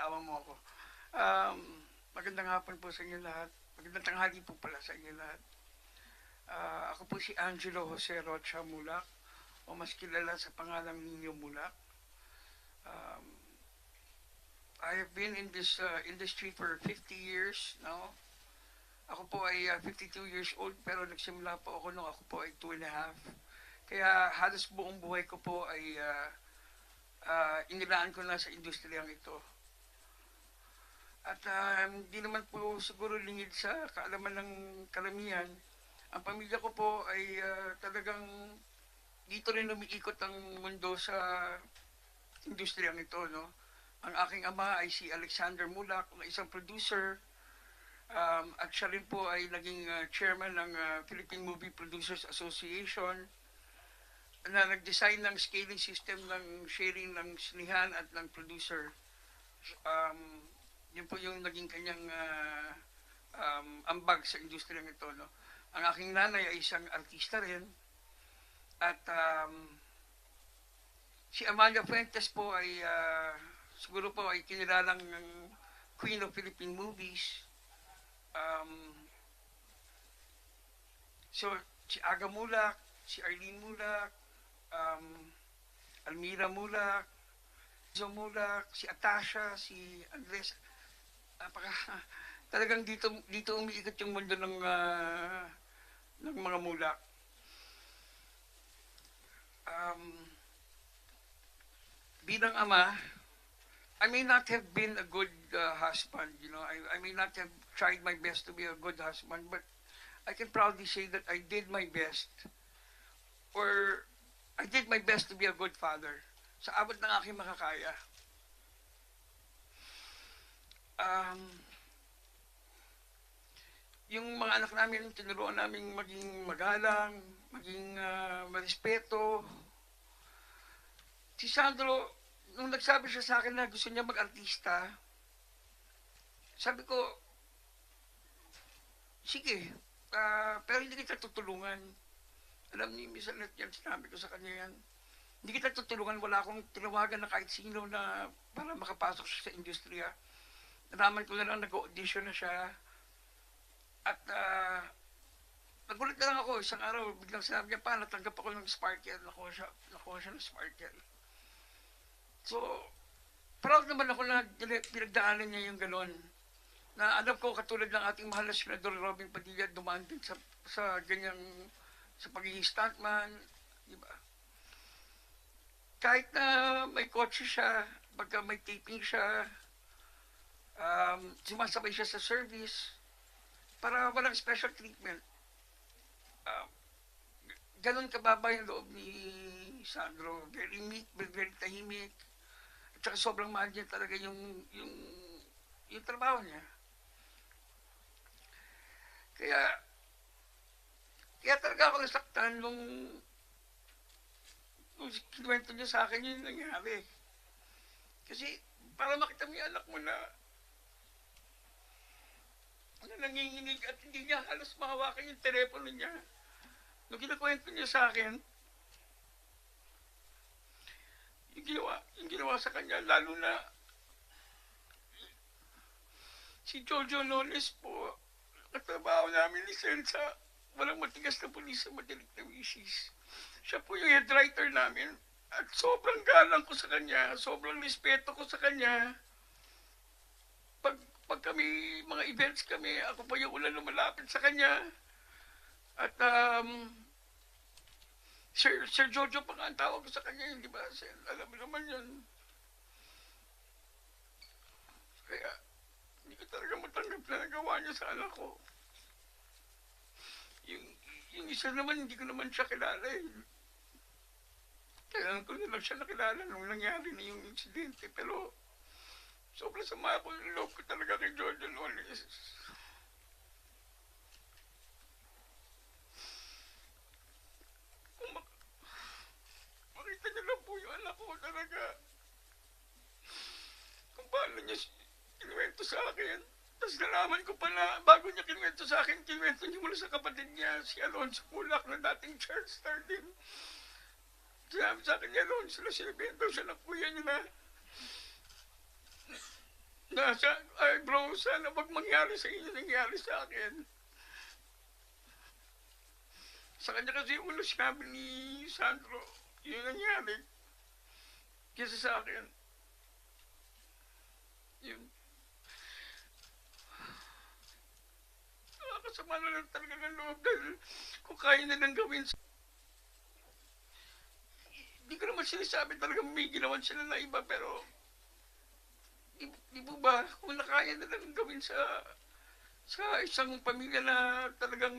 Pinatawa mo ako. Um, magandang hapon po sa inyo lahat. Magandang tanghali po pala sa inyo lahat. Ah, ako po si Angelo Jose Rocha Mulak o mas kilala sa pangalang Nino Mulak. Um, I have been in this uh, industry for 50 years now. Ako po ay uh, 52 years old pero nagsimula po ako nung ako po ay 2 and a half. Kaya halos buong buhay ko po ay uh, uh, inilaan ko na sa industriyang ito. At ah, hindi naman po siguro lingid sa kaalaman ng karamihan. Ang pamilya ko po ay ah, talagang dito rin umiikot ang mundo sa industriyang ito. No? Ang aking ama ay si Alexander Mulak, isang producer. Um, at siya rin po ay naging ah, chairman ng ah, Philippine Movie Producers Association na nag-design ng scaling system ng sharing ng sinihan at ng producer. Um, yun po yung naging kanyang ah, um, ambag sa industriyang ito. No? Ang aking nanay ay isang artista rin. At um, si Amalia Fuentes po ay ah, siguro po ay kinilalang ng Queen of Philippine Movies. Um, so, si Aga Mulak, si Arlene Mulak, um, Almira Mulak, Jo Mulak, si Atasha, si Andres. Napaka, talagang dito, dito umiikot yung mundo ng, ah, ng mga mulak. Um, bilang ama, I may not have been a good uh, husband, you know. I, I may not have tried my best to be a good husband, but I can proudly say that I did my best. Or I did my best to be a good father sa abot ng aking makakaya. Um, yung mga anak namin, tinuruan namin maging magalang, maging uh, marespeto. Si Sandro, nung nagsabi siya sa akin na gusto niya mag-artista, sabi ko, sige, ah, pero hindi kita tutulungan. Alam ni Miss Anet yan, sinabi ko sa kanya yan. Hindi kita tutulungan, wala akong tinawagan na kahit sino na para makapasok sa industriya. Nalaman ko na lang nag-audition na siya. At uh, nagulat na lang ako, isang araw, biglang sinabi niya pa, natanggap ako ng Sparkle, nakuha siya, nakuha siya ng Sparkle. So, proud naman ako na pinagdaanan niya yung galon. Na alam ko, katulad ng ating mahal na senador Robin Padilla, dumaan din sa, sa ganyang, sa pagiging stuntman, di ba? Kahit na may kotse siya, pagka may taping siya, um, sumasabay siya sa service, para walang special treatment. Um, ganun kababa yung loob ni Sandro. Very meek, very, very tahimik. At saka sobrang mahal niya talaga yung, yung, yung trabaho niya. Kaya, kaya talaga ako nasaktan nung, nung kinuwento niya sa akin yung nangyari. Kasi, para makita mo yung anak mo na na nanginginig at hindi niya halos mahawakan yung telepono niya. Nung kinakwento niya sa akin, yung ginawa, yung ginawa sa kanya, lalo na si Jojo Lones po, katrabaho namin ni Sensa, walang matigas na pulis sa madaling na wisis. Siya po yung head writer namin. At sobrang galang ko sa kanya, sobrang respeto ko sa kanya. Pag, pag kami, mga events kami, ako pa yung ulan na malapit sa kanya. At um, Sir, Sir Jojo pa nga ang tawag sa kanya, hindi ba? Sir, alam mo naman yun. Kaya, hindi ko talaga matanggap na nagawa niya sa anak ko. Yung, yung isa naman, hindi ko naman siya kilala eh. Kailan ko na lang siya nakilala nung nangyari na yung insidente. Pero, sobrang sama ko yung loob ko talaga kay Jojo Lones. Kung mak- makita niyo lang po yung anak ko talaga. Kung paano niya kinuwento sa akin. Tapos nalaman ko pa na bago niya kinuwento sa akin, kinuwento niya muna sa kapatid niya, si Alonso Mulak na dating church star din. Sinabi sa akin ni Alonso na sinabihan daw siya ng kuya niya na na sa, ay bro, sana wag mangyari sa inyo nangyari sa akin. Sa kanya kasi una sinabi ni Sandro, yun nangyari. Kesa sa akin. Yun. Nakakasama na lang talaga ng loob dahil kung kaya na lang gawin sa hindi ko naman sinasabi talaga may ginawan sila na iba pero di, di po ba? Kung nakaya na lang gawin sa sa isang pamilya na talagang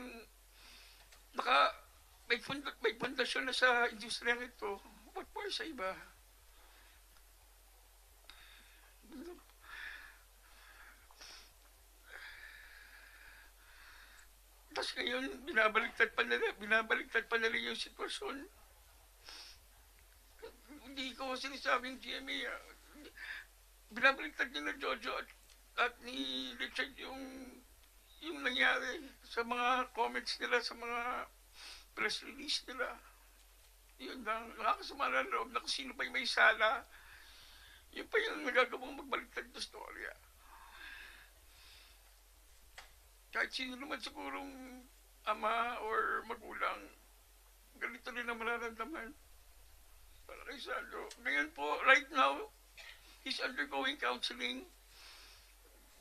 naka may funda, may pundasyon na sa industriya nito what more sa iba? Tapos ngayon, binabaliktad pa nila, binabaliktad pa nila yung sitwasyon. Hindi ko sinasabing GMA. Binabaliktad niya na Jojo at, at ni Richard yung yung nangyari sa mga comments nila, sa mga press release nila. Yun lang, nakakasama na loob na kung sino pa yung may sala. Yun pa yung nagagawang magbaliktad na storya. Kahit sino naman sigurong ama or magulang, ganito rin ang mararamdaman para kay Sandro. Ngayon po, right now, he's undergoing counseling.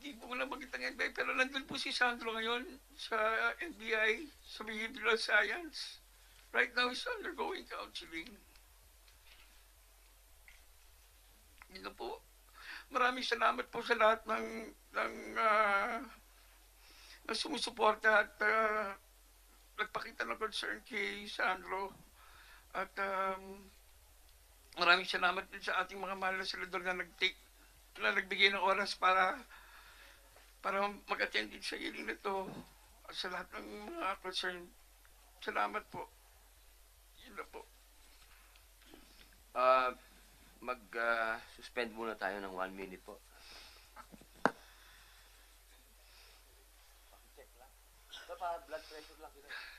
Hindi ko na makita ng NBI, pero nandun po si Sandro ngayon sa NBI, sa Behavioral Science. Right now, he's undergoing counseling. Yun po. Maraming salamat po sa lahat ng, ng, uh, sumusuporta at ah, nagpakita ng concern kay Sandro. At um, maraming salamat din sa ating mga mahal na senador na nag-take, na nagbigay ng oras para para mag-attend din sa hearing na to at sa lahat ng mga concern. Salamat po. Yun na po. Ah, mag-suspend muna tayo ng one minute po. blood pressure lang.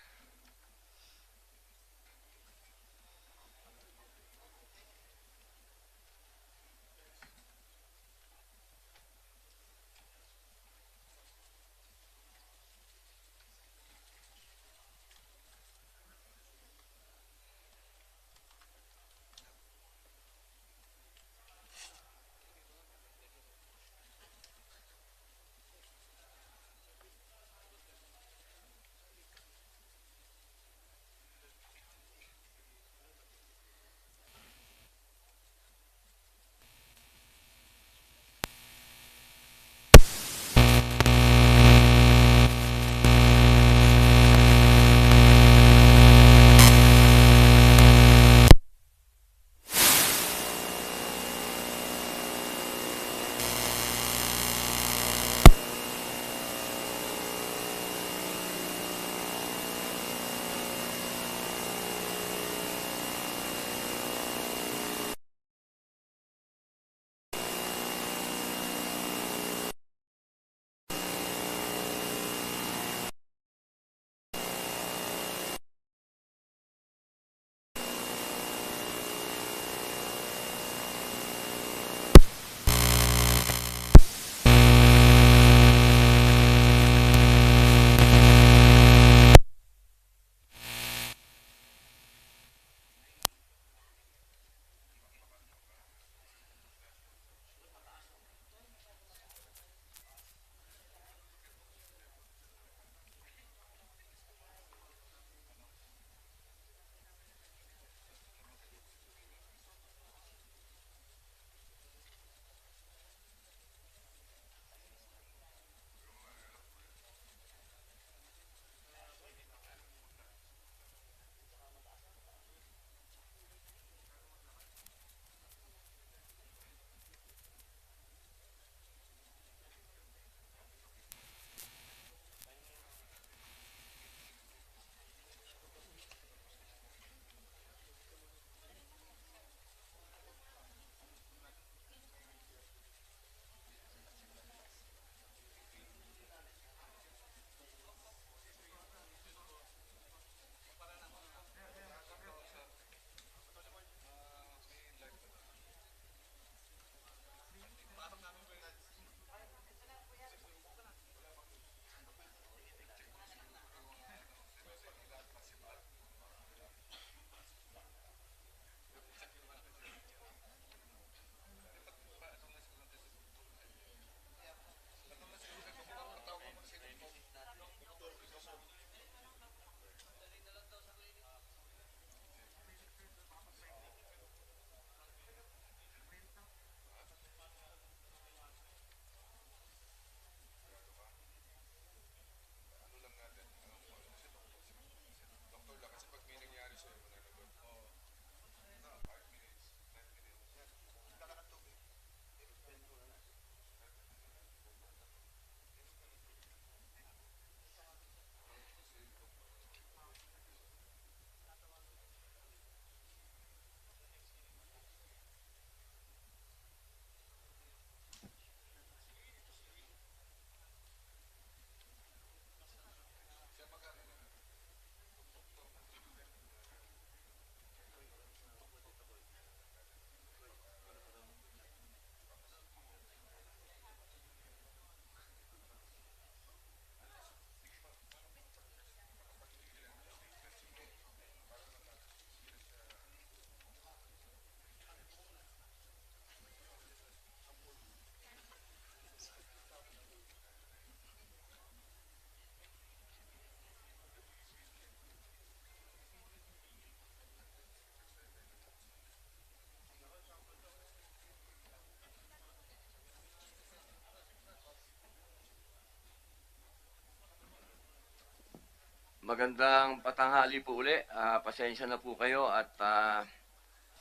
Magandang patanghali po uli. Ah, pasensya na po kayo at ah,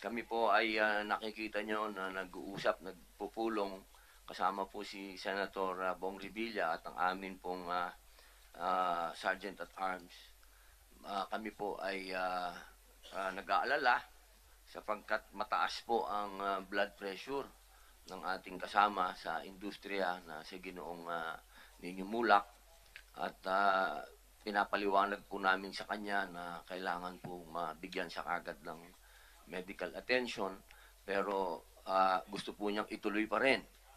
kami po ay ah, nakikita nyo na nag-uusap, nagpupulong kasama po si Senator ah, Bong Revilla at ang amin pong ah, ah, Sergeant at Arms. Ah, kami po ay ah, ah, nag-aalala sapagkat mataas po ang ah, blood pressure ng ating kasama sa industriya na si Ginoong uh, Ninyo Mulak at ah, pinapaliwanag po namin sa kanya na kailangan po mabigyan siya kagad ng medical attention. Pero ah, gusto po niyang ituloy pa rin